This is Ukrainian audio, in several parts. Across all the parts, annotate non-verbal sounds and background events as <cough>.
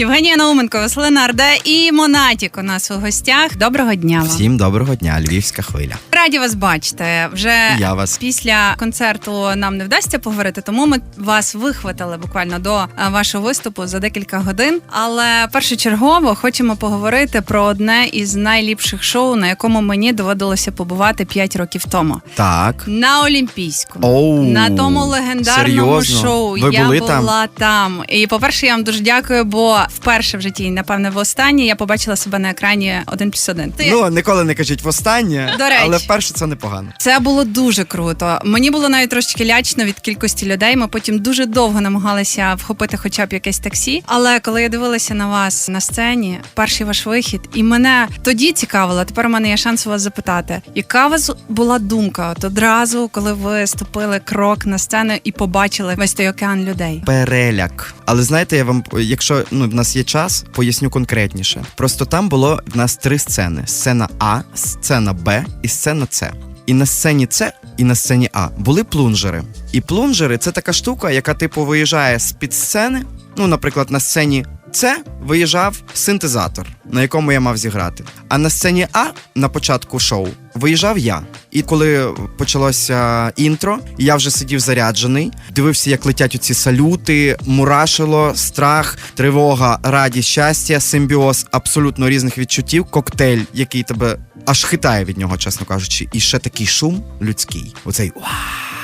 Євгенія Науменко, Василина Арде і Монатік у нас у гостях. Доброго дня вам. Всім доброго дня, львівська хвиля. Раді вас бачити. Вже Я вас. після концерту нам не вдасться поговорити, тому ми вас вихватили буквально до е, вашого виступу за декілька годин. Але першочергово хочемо поговорити про одне із найліпших шоу, на якому мені доводилося побувати 5 років тому. Так. На Олімпійському. Оу, На тому легендарному серйозно? шоу Ви я були була там? там. І по-перше, я вам дуже дякую, бо вперше в житті, напевне, в останнє я побачила себе на екрані один плюс один. Ну, ніколи не кажіть востаннє, До речі. але вперше це непогано. Це було дуже круто. Мені було навіть трошечки лячно від кількості людей. Ми потім дуже довго намагалися вхопити хоча б якесь таксі. Але коли я дивилася на вас на сцені, перший ваш вихід, і мене тоді цікавило. Тепер у мене є шанс у вас запитати, яка у вас була думка? От одразу, коли ви ступили крок на сцену і побачили весь той океан людей. Переляк. Але знаєте, я вам, якщо ну в нас є час, поясню конкретніше. Просто там було в нас три сцени: сцена А, сцена Б і сцена С. І на сцені С і на сцені А були плунжери. І плунжери це така штука, яка типу виїжджає з під сцени. Ну, наприклад, на сцені С виїжджав синтезатор, на якому я мав зіграти. А на сцені А на початку шоу виїжджав я. І коли почалося інтро, я вже сидів заряджений, дивився, як летять оці салюти, мурашило, страх, тривога, радість, щастя, симбіоз абсолютно різних відчуттів, коктейль, який тебе аж хитає від нього, чесно кажучи, і ще такий шум людський. Оцей «Уа».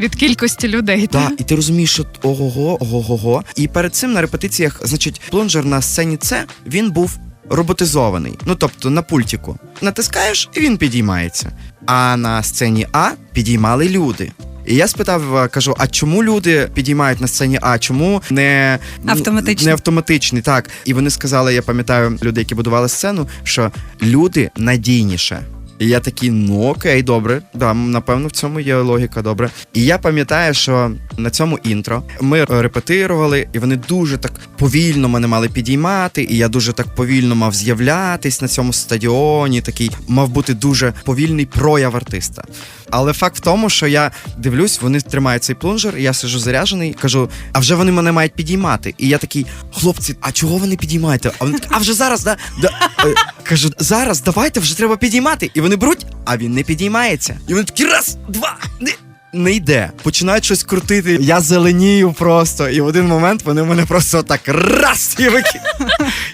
Від кількості людей. Да, і ти розумієш, що ого-го, ого-го. І перед цим на репетиціях, значить, плунжер на сцені С він був роботизований. Ну тобто на пультіку. Натискаєш, і він підіймається. А на сцені А підіймали люди. І я спитав, е, кажу: а чому люди підіймають на сцені А? Чому не ну, Автоматично. Не автоматичний, так. І вони сказали, я пам'ятаю, люди, які будували сцену, що люди надійніше. І я такий, ну окей, добре. Да, напевно, в цьому є логіка, добре. І я пам'ятаю, що на цьому інтро ми репетирували, і вони дуже так повільно мене мали підіймати, і я дуже так повільно мав з'являтись на цьому стадіоні. Такий мав бути дуже повільний прояв артиста. Але факт в тому, що я дивлюсь, вони тримають цей плунжер, я сижу заряджений, кажу, а вже вони мене мають підіймати. І я такий, хлопці, а чого ви не підіймаєте? А вони такі, а вже зараз, да? да. Е, Кажу, зараз давайте, вже треба підіймати. І вони беруть, а він не підіймається. І вони такі раз, два, не. Не йде, починають щось крутити. Я зеленію просто. І в один момент вони мене просто так раз і викид...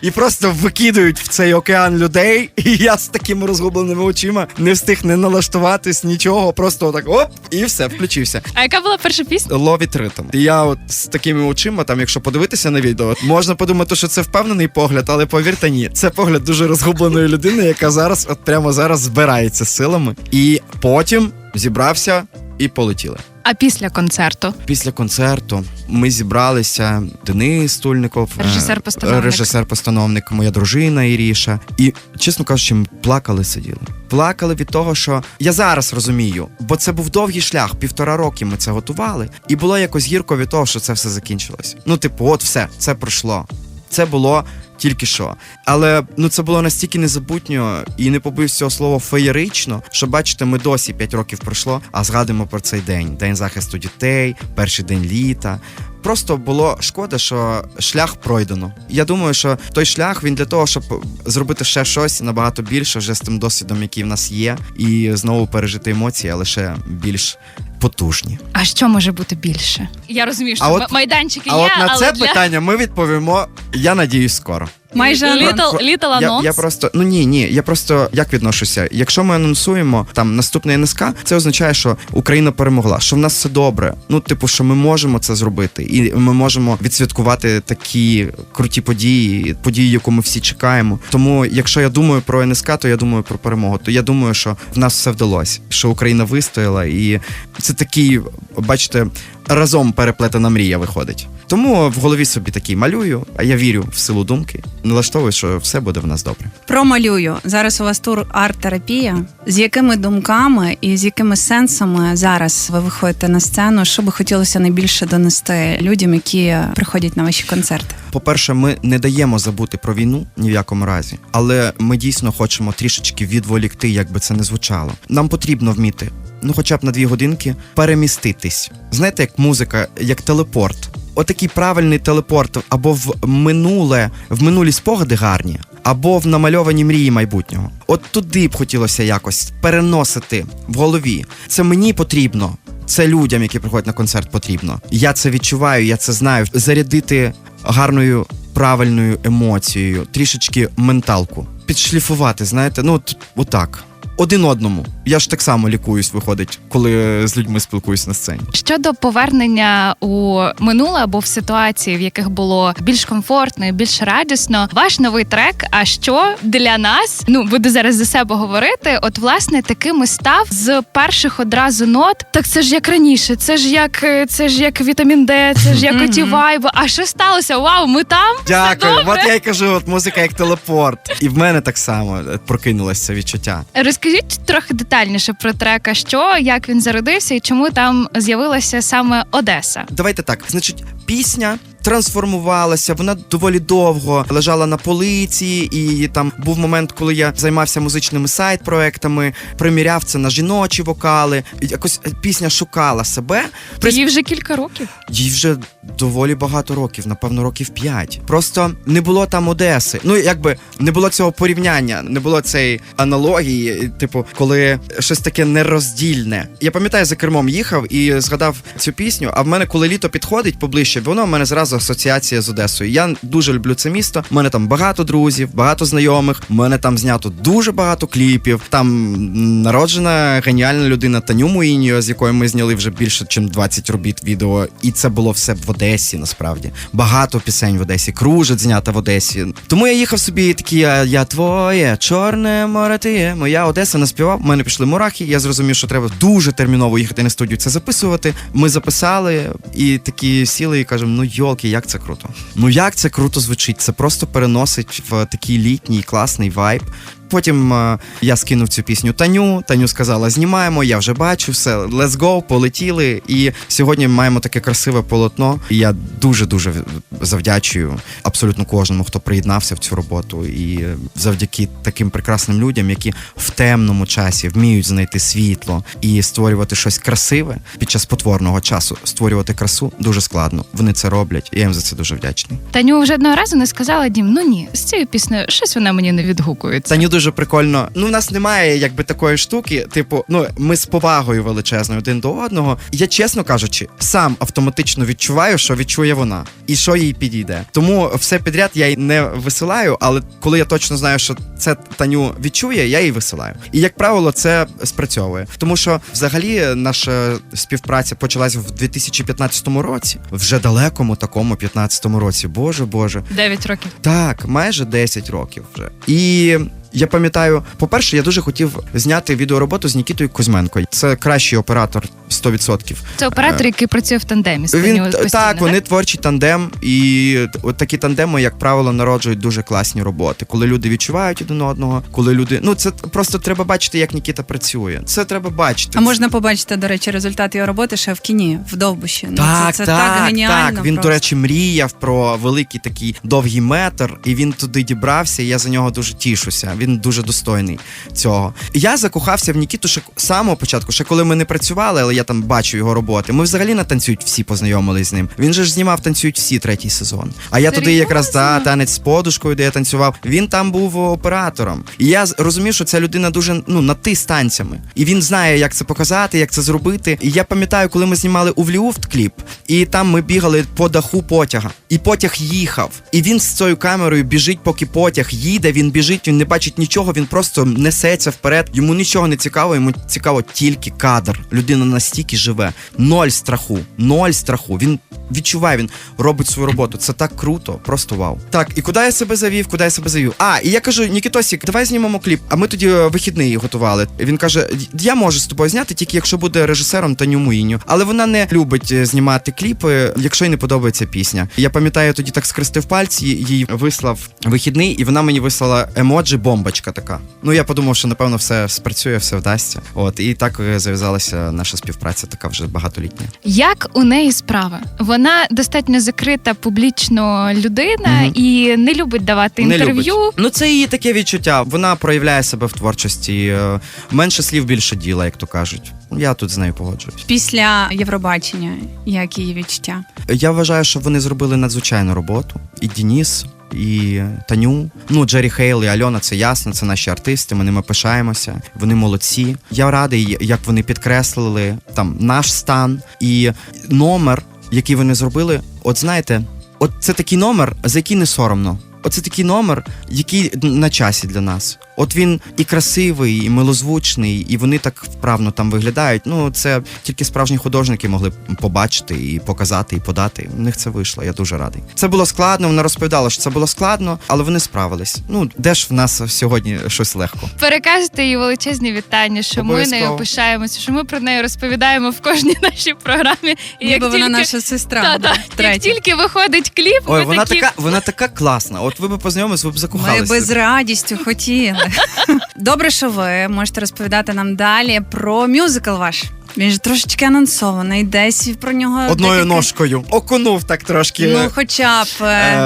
і просто викидують в цей океан людей. І я з такими розгубленими очима не встиг не налаштуватись, нічого. Просто отак оп, і все, включився. А яка була перша пісня? Ловить ритм. І я от з такими очима, там, якщо подивитися на відео, можна подумати, що це впевнений погляд, але повірте, ні, це погляд дуже розгубленої людини, яка зараз, от прямо зараз збирається силами. І потім зібрався і полетіли. А після концерту? Після концерту ми зібралися. Денис Стульников, е, Режисер-постановник. режисер-постановник, моя дружина Іріша. І чесно кажучи, ми плакали, сиділи. Плакали від того, що я зараз розумію, бо це був довгий шлях, півтора роки ми це готували, і було якось гірко від того, що це все закінчилось. Ну, типу, от все, це пройшло. Це було тільки що. Але ну це було настільки незабутньо і не побився цього слова феєрично, що бачите, ми досі 5 років пройшло, а згадуємо про цей день: день захисту дітей, перший день літа. Просто було шкода, що шлях пройдено. Я думаю, що той шлях він для того, щоб зробити ще щось набагато більше, вже з тим досвідом, який в нас є, і знову пережити емоції, але ще більш потужні. А що може бути більше? Я розумію, що А от- майданчики А є, от на але це для... питання ми відповімо. Я надіюсь, скоро. Майже Little, little Я, анонс. я просто ну ні, ні. Я просто як відношуся. Якщо ми анонсуємо там наступний НСК, це означає, що Україна перемогла, що в нас все добре. Ну, типу, що ми можемо це зробити, і ми можемо відсвяткувати такі круті події, події, яку ми всі чекаємо. Тому, якщо я думаю про НСК, то я думаю про перемогу. То я думаю, що в нас все вдалося, що Україна вистояла, і це такий, бачите, разом переплетена мрія виходить. Тому в голові собі такий малюю, а я вірю в силу думки. Налаштовую, що все буде в нас добре. Промалюю. Зараз у вас тур арт-терапія. З якими думками і з якими сенсами зараз ви виходите на сцену? Що би хотілося найбільше донести людям, які приходять на ваші концерти? По-перше, ми не даємо забути про війну ні в якому разі, але ми дійсно хочемо трішечки відволікти, як би це не звучало. Нам потрібно вміти, ну хоча б на дві годинки, переміститись. Знаєте, як музика, як телепорт. отакий правильний телепорт або в минуле, в минулі спогади гарні, або в намальовані мрії майбутнього. От туди б хотілося якось переносити в голові. Це мені потрібно. Це людям, які приходять на концерт, потрібно. Я це відчуваю, я це знаю. Зарядити гарною правильною емоцією, трішечки менталку, підшліфувати, знаєте, ну от, отак. Один одному. Я ж так само лікуюсь, виходить, коли з людьми спілкуюсь на сцені. Щодо повернення у минуле або в ситуації, в яких було більш комфортно і більш радісно, ваш новий трек. А що для нас? Ну буду зараз за себе говорити. От власне таким і став з перших одразу нот. Так це ж як раніше, це ж як е, це ж як вітамін Д, це ж як оті вайби. А що сталося? Вау, ми там Дякую. добре? От я й кажу, от музика як телепорт. І в мене так само прокинулося відчуття. Розкажіть трохи детальніше про трека, що як він зародився і чому там з'явилася саме Одеса. Давайте так. Значить, пісня трансформувалася, вона доволі довго лежала на полиці, і там був момент, коли я займався музичними сайт-проектами, приміряв це на жіночі вокали. Якось пісня шукала себе. При- Їй вже кілька років. Їй вже доволі багато років, напевно, років п'ять. Просто не було там Одеси. Ну якби не було цього порівняння, не було цієї аналогії, типу, коли щось таке нероздільне. Я пам'ятаю, за кермом їхав і згадав цю пісню. А в мене, коли літо підходить поближче, воно в мене зразу асоціація з Одесою. Я дуже люблю це місто. У мене там багато друзів, багато знайомих. У мене там знято дуже багато кліпів. Там народжена геніальна людина Таню Муїньо, з якою ми зняли вже більше, ніж 20 робіт відео. І це було все в Одесі. Насправді багато пісень в Одесі, кружить знята в Одесі. Тому я їхав собі такий, я, я твоє, чорне море ти є. Моя Одеса наспівав. У мене пішли мурахи. Я зрозумів, що треба дуже терміново їхати на студію це записувати. Ми записали і такі сіли і кажемо: ну йолки, як це круто. Ну як це круто звучить? Це просто переносить в такий літній класний вайб. Потім е, я скинув цю пісню Таню. Таню сказала: знімаємо, я вже бачу все. Let's go, полетіли. І сьогодні маємо таке красиве полотно. І я дуже дуже завдячую абсолютно кожному, хто приєднався в цю роботу. І завдяки таким прекрасним людям, які в темному часі вміють знайти світло і створювати щось красиве під час потворного часу. Створювати красу дуже складно. Вони це роблять. І я їм за це дуже вдячний. Таню вже одного разу не сказала Дім, ну ні, з цією піснею щось вона мені не відгукується. Таню дуже прикольно. Ну, в нас немає якби такої штуки. Типу, ну ми з повагою величезною один до одного. Я, чесно кажучи, сам автоматично відчуваю, що відчує вона і що їй підійде. Тому все підряд я й не висилаю, але коли я точно знаю, що це Таню відчує, я її висилаю. І як правило, це спрацьовує. Тому що взагалі наша співпраця почалась в 2015 році, вже далекому такому 15 році. Боже, боже. Дев'ять років. Так, майже 10 років вже. І я пам'ятаю, по-перше, я дуже хотів зняти відеороботу з Нікітою Кузьменко. Це кращий оператор 100%. Це оператор, який працює в тандемі. з Він т- постійно, так, вони творчий тандем, і от такі тандеми, як правило, народжують дуже класні роботи. Коли люди відчувають один одного, коли люди. Ну це просто треба бачити, як Нікіта працює. Це треба бачити. А можна побачити, до речі, результат його роботи ще в кіні, в Довбуші. Ну, Так, це, це так, так геніально. так. Він, просто. до речі, мріяв про великий такий довгий метр, і він туди дібрався. І я за нього дуже тішуся. Він дуже достойний цього. Я закохався в Нікіту ще з самого початку, ще коли ми не працювали, але я там бачу його роботи. Ми взагалі на танцюють всі познайомились з ним. Він же ж знімав танцюють всі третій сезон. А я туди якраз да, танець з подушкою, де я танцював. Він там був оператором. І я розумів, що ця людина дуже ну на ти з танцями. І він знає, як це показати, як це зробити. І я пам'ятаю, коли ми знімали Увліуфт кліп, і там ми бігали по даху потяга. І потяг їхав. І він з цією камерою біжить, поки потяг їде. Він біжить, він не бачить нічого, він просто несеться вперед. Йому нічого не цікаво, йому цікаво тільки кадр. Людина настільки живе. Ноль страху, ноль страху. Він відчуває, він робить свою роботу. Це так круто, просто вау. Так, і куди я себе завів? Куди я себе завів? А, і я кажу, Нікітосік, давай знімемо кліп. А ми тоді е, вихідний готували. Він каже: Я можу з тобою зняти, тільки якщо буде режисером Таню Муїню. Але вона не любить е, знімати кліпи, якщо їй не подобається пісня. Я пам'ятаю, тоді так скрестив пальці, їй вислав вихідний, і вона мені вислала емоджі бомбочка така. Ну я подумав, що напевно все спрацює, все вдасться. От і так е, зав'язалася наша співпраця, така вже багатолітня. Як у неї справа? Вона достатньо закрита публічно людина Мгм. і не любить давати Не інтерв'ю. любить. Ну це її таке відчуття. Вона проявляє себе в творчості. е, Менше слів, більше діла, як то кажуть. Я тут з нею погоджуюсь. Після Євробачення, як її відчуття? Я вважаю, що вони зробили надзвичайну роботу. І Дініс, і Таню. Ну, Джері Хейл і Альона, це ясно, це наші артисти. Ми ними пишаємося. Вони молодці. Я радий, як вони підкреслили там наш стан і номер, який вони зробили. От знаєте, от це такий номер, за який не соромно. Оце такий номер, який на часі для нас. От він і красивий, і милозвучний, і вони так вправно там виглядають. Ну, це тільки справжні художники могли побачити і показати, і подати. У них це вийшло. Я дуже радий. Це було складно. Вона розповідала, що це було складно, але вони справились. Ну, де ж в нас сьогодні щось легко? Переказуйте їй величезні вітання, що ми нею пишаємося, що ми про неї розповідаємо в кожній <laughs> нашій програмі. І Ніби вона наша сестра. Та-та. як тільки виходить кліп, Ой, ми вона такі... така, вона така класна. От ви б познайомились, ви б Ми закохалися. би з радістю хотіли. <laughs> Добре, що ви можете розповідати нам далі про мюзикл ваш. Він ж трошечки анонсований, десь про нього Одною декілька- ножкою окунув так трошки. Ну, хоча б е,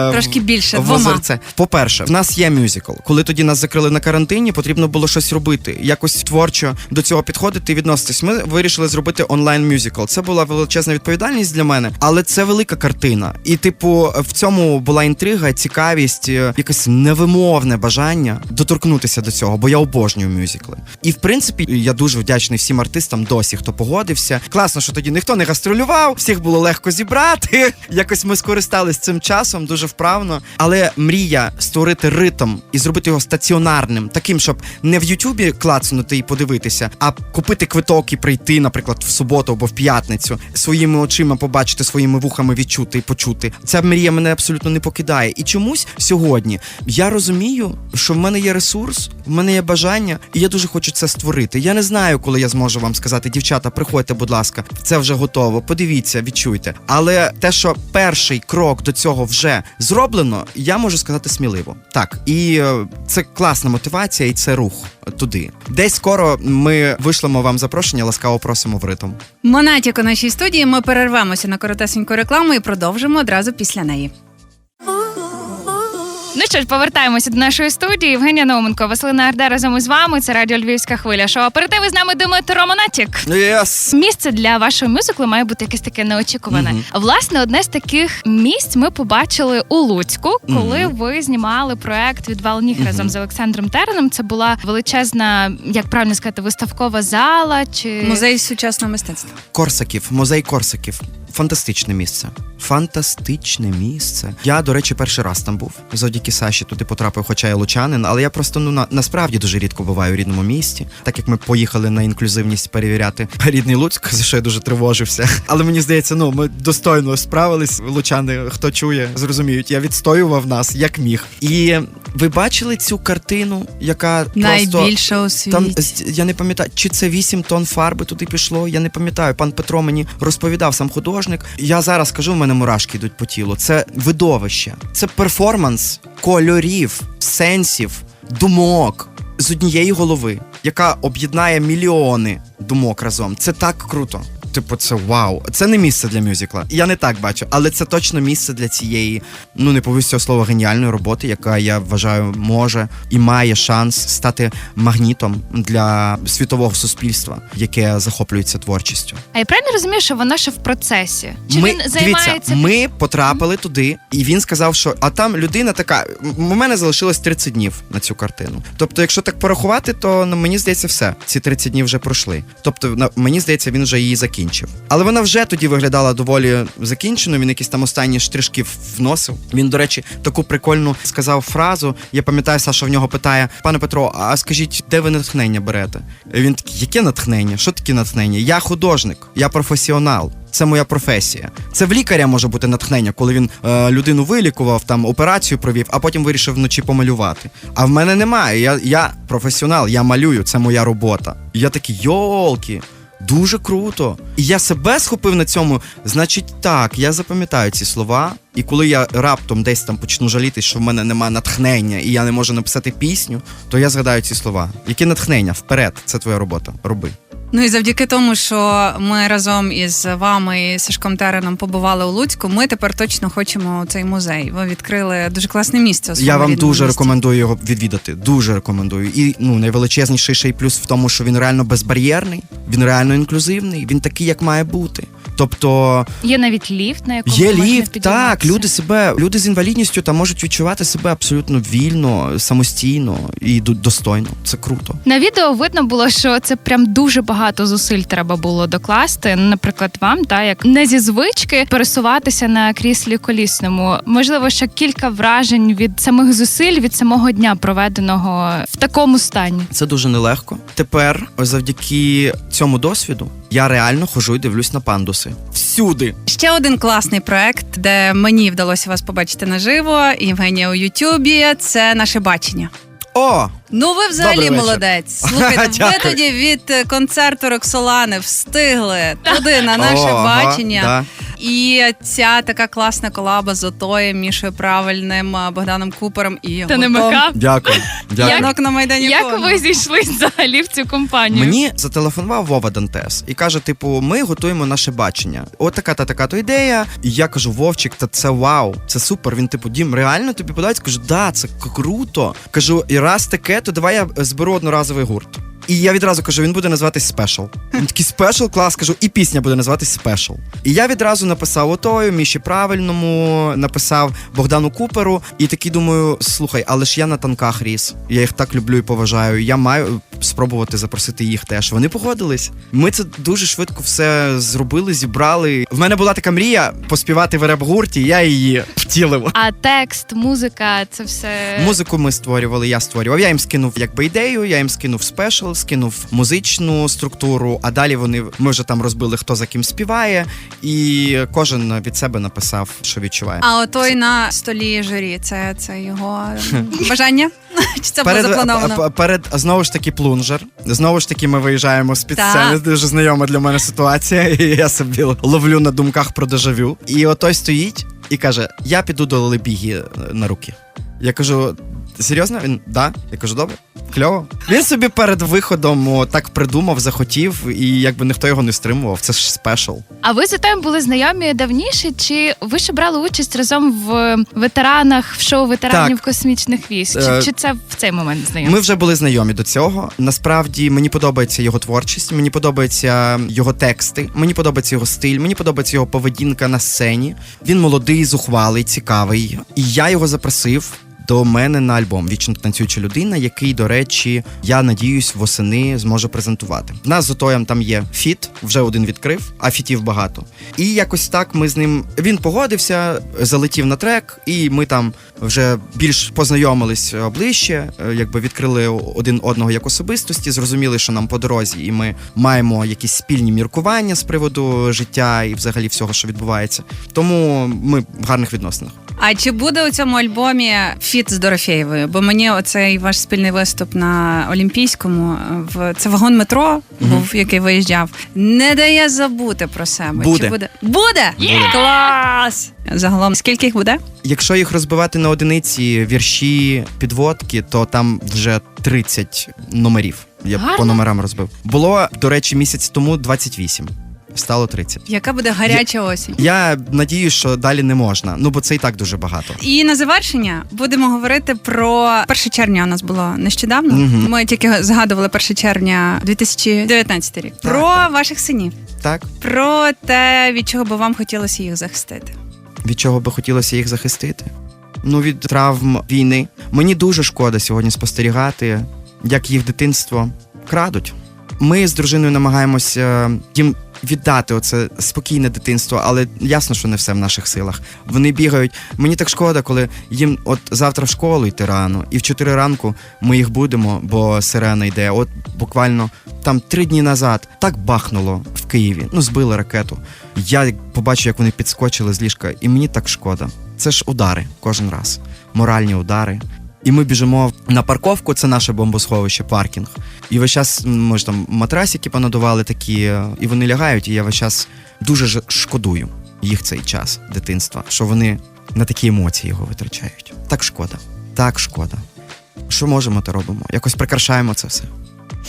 Е, трошки більше, в двома. озерце. По-перше, в нас є мюзикл. Коли тоді нас закрили на карантині, потрібно було щось робити, якось творчо до цього підходити і відноситись. Ми вирішили зробити онлайн мюзикл. Це була величезна відповідальність для мене, але це велика картина. І, типу, в цьому була інтрига, цікавість, е, якесь невимовне бажання доторкнутися до цього, бо я обожнюю мюзикли. І в принципі, я дуже вдячний всім артистам досі, хто погодився. Класно, що тоді ніхто не гастролював, всіх було легко зібрати. <laughs> Якось ми скористались цим часом дуже вправно. Але мрія створити ритм і зробити його стаціонарним, таким, щоб не в Ютубі клацнути і подивитися, а купити квиток і прийти, наприклад, в суботу або в п'ятницю, своїми очима побачити, своїми вухами відчути і почути. Ця мрія мене абсолютно не покидає. І чомусь сьогодні я розумію, що в мене є ресурс, в мене є бажання, і я дуже хочу це створити. Я не знаю, коли я зможу вам сказати, дівчата, приходьте, будь ласка, це вже готово. Подивіться, відчуйте. Але те, що перший крок до цього вже зроблено, я можу сказати сміливо. Так, і е, це класна мотивація, і це рух туди. Десь скоро ми вишлемо вам запрошення, ласкаво просимо в ритм. Монатік у нашій студії. Ми перервемося на коротесеньку рекламу і продовжимо одразу після неї. Ну що ж, повертаємося до нашої студії. Євгенія Науменко, Василина Арда разом із вами. Це радіо Львівська хвиля. Шоу оперативи з нами Дмитро Монатік. Yes! Місце для вашого мюзиклу має бути якесь таке неочікуване. Мгм. Власне, одне з таких місць ми побачили у Луцьку, коли Мгм. ви знімали проект Відвал ніг Мгм. разом з Олександром Тереном. Це була величезна, як правильно сказати, виставкова зала чи Музей сучасного мистецтва. Корсаків, музей Корсаків. Фантастичне місце. Фантастичне місце. Я, до речі, перший раз там був. Завдяки Саші туди потрапив, хоча я лучанин, але я просто ну на, насправді дуже рідко буваю у рідному місті, так як ми поїхали на інклюзивність перевіряти <laughs> рідний Луцьк, за що я дуже тривожився. Але мені здається, ну ми достойно справились. Лучани, хто чує, зрозуміють. Я відстоював нас як міг. І ви бачили цю картину, яка просто Найбільша у світі. там я не пам'ятаю, чи це 8 тонн фарби туди пішло. Я не пам'ятаю. Пан Петро мені розповідав сам художник. Я зараз кажу, в мене мурашки йдуть по тілу. Це видовище, це перформанс кольорів, сенсів, думок з однієї голови, яка об'єднає мільйони думок разом. Це так круто. Типу, це вау. Це не місце для мюзикла. Я не так бачу, але це точно місце для цієї, ну не повіз цього слова, геніальної роботи, яка я вважаю може і має шанс стати магнітом для світового суспільства, яке захоплюється творчістю. А я правильно розумію, що вона ще в процесі? Чи ми, він займається дивіться, ми потрапили туди, і він сказав, що а там людина така. У мене залишилось 30 днів на цю картину. Тобто, якщо так порахувати, то ну, мені здається, все. Ці 30 днів вже пройшли.Тобто, на- мені здається, він вже її закінчив. Але вона вже тоді виглядала доволі закінченою. Він якісь там останні штришки вносив. Він, до речі, таку прикольну сказав фразу. Я пам'ятаю, Саша в нього питає: пане Петро, а скажіть, де ви натхнення берете? Він такий, яке натхнення? Що таке натхнення? Я художник, я професіонал. Це моя професія. Це в лікаря може бути натхнення, коли він е, людину вилікував, там операцію провів, а потім вирішив вночі помалювати. А в мене немає. Я, я професіонал, я малюю, це моя робота. І я такий йолки. Дуже круто. І я себе схопив на цьому. Значить, так, я запам'ятаю ці слова. І коли я раптом десь там почну жаліти, що в мене нема натхнення і я не можу написати пісню, то я згадаю ці слова. Яке натхнення? Вперед, це твоя робота. Роби. Ну і завдяки тому, що ми разом із вами і Сашком Тереном побували у Луцьку, ми тепер точно хочемо цей музей. Ви відкрили дуже класне місце. У Я вам дуже місті. рекомендую його відвідати. Дуже рекомендую. І ну найвеличезніший ще й плюс в тому, що він реально безбар'єрний, він реально інклюзивний, він такий, як має бути. Тобто Є навіть ліфт, на якому є можна ліфт, так, люди себе, люди з інвалідністю там можуть відчувати себе абсолютно вільно, самостійно і достойно. Це круто. На відео видно було, що це прям дуже багато зусиль треба було докласти. Наприклад, вам, та як не зі звички пересуватися на кріслі колісному. Можливо, ще кілька вражень від самих зусиль від самого дня проведеного в такому стані. Це дуже нелегко. Тепер, завдяки цьому досвіду, я реально хожу і дивлюсь на пандуси. Всюди. Ще один класний проект, де мені вдалося вас побачити наживо. Євгенія у Ютубі. Це наше бачення. О! Ну, ви взагалі молодець. <laughs> Слухайте, ви тоді від концерту Роксолани встигли туди на наше О, ага, бачення. да. І ця така класна колаба з Отоєм, Мішою Правильним, Богданом Купером і Та не гуртом. Дякую. Дякую. Янок на Майдані. Як ви зійшли взагалі в цю компанію? Мені зателефонував Вова Дантес і каже: типу, ми готуємо наше бачення. От така та така то ідея. І я кажу: Вовчик, та це вау, це супер. Він типу, дім, реально тобі подобається? Кажу, да, це круто. Кажу, і раз таке, то давай я зберу одноразовий гурт. І я відразу кажу, він буде називатись спешл. Він такий спешл, клас, кажу, і пісня буде називатись спешл. І я відразу написав отою, Міші правильному, написав Богдану Куперу, і такий думаю: слухай, але ж я на танках ріс. Я їх так люблю і поважаю. Я маю спробувати запросити їх теж. Вони погодились. Ми це дуже швидко все зробили, зібрали. В мене була така мрія поспівати в реп-гурті, я її втілив. А текст, музика, це все Музику ми створювали, я створював. Я їм скинув якби ідею, я їм скинув спешл, скинув музичну структуру, а далі вони ми вже там розбили, хто за ким співає, і кожен від себе написав, що відчуває. А отой на столі журі, це, це його <laughs> бажання? <laughs> Чи це було заплановано? перед знову ж таки плунжер. Знову ж таки, ми виїжджаємо з під Так. сцени. Дуже знайома для мене ситуація. <laughs> І я собі ловлю на думках про дежавю. І отой стоїть і каже: Я піду до Лебіги е, на руки. Я кажу. Серйозно? Він да. Я кажу, добре, кльово. Він собі перед виходом о, так придумав, захотів, і якби ніхто його не стримував. Це ж спешл. А ви з Отоєм були знайомі давніше? Чи ви ще брали участь разом в ветеранах в шоу ветеранів космічних військ? Чи, Е, чи це в цей момент знайомі? Ми вже були знайомі до цього. Насправді мені подобається його творчість, мені подобаються його тексти, мені подобається його стиль, мені подобається його поведінка на сцені. Він молодий, зухвалий, цікавий. І я його запросив. До мене на альбом Вічно танцююча людина, який, до речі, я надіюсь, восени зможу презентувати. В нас з Отоєм там є фіт, вже один відкрив, а фітів багато. І якось так ми з ним. Він погодився, залетів на трек, і ми там вже більш познайомились ближче, е, якби відкрили один одного як особистості, зрозуміли, що нам по дорозі, і ми маємо якісь спільні міркування з приводу життя і взагалі всього, що відбувається. Тому ми в гарних відносинах. А чи буде у цьому альбомі фіт з Дорофєєвою? Бо мені оцей ваш спільний виступ на Олімпійському е, в це вагон метро був, який виїжджав, не дає забути про себе. Буде. Чи буде? Буде! Клас! Загалом скільки їх буде? Якщо їх розбивати на одиниці вірші, підводки, то там вже 30 номерів. Я Гарно. по номерам розбив. Було, до речі, місяць тому 28. Стало 30. Яка буде гаряча осінь? Я надію, що далі не можна. Ну бо це і так дуже багато. І на завершення будемо говорити про 1 червня. У нас було нещодавно. Мгм. Ми тільки згадували 1 червня 2019 рік. Так, Про так. ваших синів, Так, про те, від чого би вам хотілося їх захистити. від чого би хотілося їх захистити? Ну, від травм війни. Мені дуже шкода сьогодні спостерігати, як їх дитинство крадуть. Ми з дружиною намагаємося їм віддати оце спокійне дитинство, але ясно, що не все в наших силах. Вони бігають. Мені так шкода, коли їм от завтра в школу йти рано, і в 4 ранку ми їх будемо, бо сирена йде. От буквально там три дні назад так бахнуло в Києві. Ну, збили ракету. Я побачив, як вони підскочили з ліжка, і мені так шкода. Це ж удари кожен раз, моральні удари. І ми біжимо на парковку, це наше бомбосховище, паркінг. І весь час ми ж там матрасики понадували такі, і вони лягають, і я весь час дуже ж шкодую їх цей час дитинства, що вони на такі емоції його витрачають. Так шкода. Так шкода. Що можемо, то робимо. Якось прикрашаємо це все.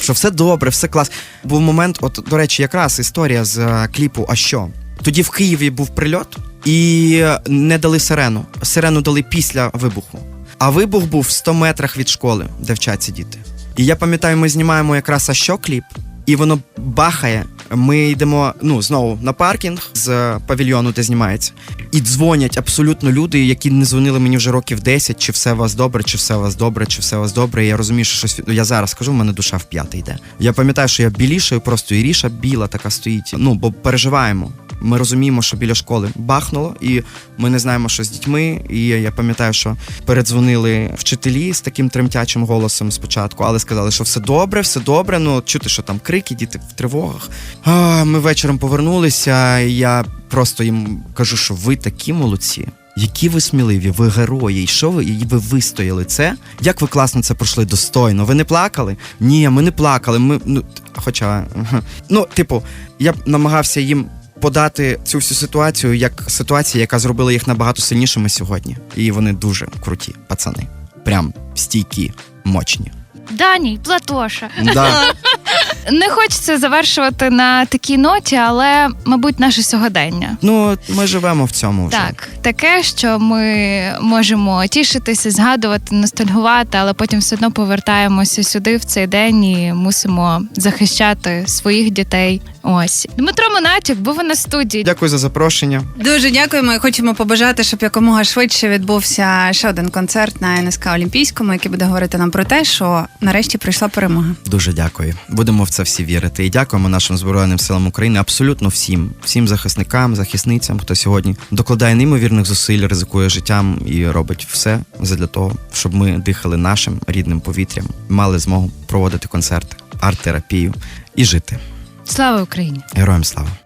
Що все добре, все клас. Був момент, от, до речі, якраз історія з е, кліпу А що? Тоді в Києві був прильот і не дали сирену. Сирену дали після вибуху. А вибух був в 100 метрах від школи, де вчаться діти. І я пам'ятаю, ми знімаємо якраз а що кліп, і воно бахає. Ми йдемо ну знову на паркінг з павільйону, де знімається, і дзвонять абсолютно люди, які не дзвонили мені вже років 10, чи все у вас добре, чи все у вас добре, чи все у вас добре. І я розумію, що щось ну, я зараз кажу, в мене душа в п'яте йде. Я пам'ятаю, що я білішаю, просто і біла така стоїть. Ну бо переживаємо. Ми розуміємо, що біля школи бахнуло, і ми не знаємо, що з дітьми. І я пам'ятаю, що передзвонили вчителі з таким тремтячим голосом спочатку, але сказали, що все добре, все добре. Ну чути, що там крики, діти в тривогах. А, ми вечором повернулися. і Я просто їм кажу, що ви такі молодці. Які ви сміливі, ви герої, і що ви, і ви вистояли це? Як ви класно це пройшли достойно? Ви не плакали? Ні, ми не плакали. Ми ну, хоча, <laughs> ну, типу, я б намагався їм подати цю всю ситуацію як ситуацію, яка зробила їх набагато сильнішими сьогодні. І вони дуже круті, пацани. Прям стійкі, мощні. Даній, Платоша. Да. <laughs> Не хочеться завершувати на такій ноті, але, мабуть, наше сьогодення. Ну, ми живемо в цьому вже. Так, таке, що ми можемо тішитися, згадувати, ностальгувати, але потім все одно повертаємося сюди в цей день і мусимо захищати своїх дітей. Ось Дмитро Монатюк був у нас в студії. Дякую за запрошення. Дуже дякуємо і хочемо побажати, щоб якомога швидше відбувся ще один концерт на НСК Олімпійському, який буде говорити нам про те, що нарешті прийшла перемога. Дуже дякую. Будемо в це всі вірити. І дякуємо нашим Збройним силам України, абсолютно всім, всім захисникам, захисницям, хто сьогодні докладає неймовірних зусиль, ризикує життям і робить все для того, щоб ми дихали нашим рідним повітрям, мали змогу проводити концерти, арт-терапію і жити. Слава Україні! Героям слава!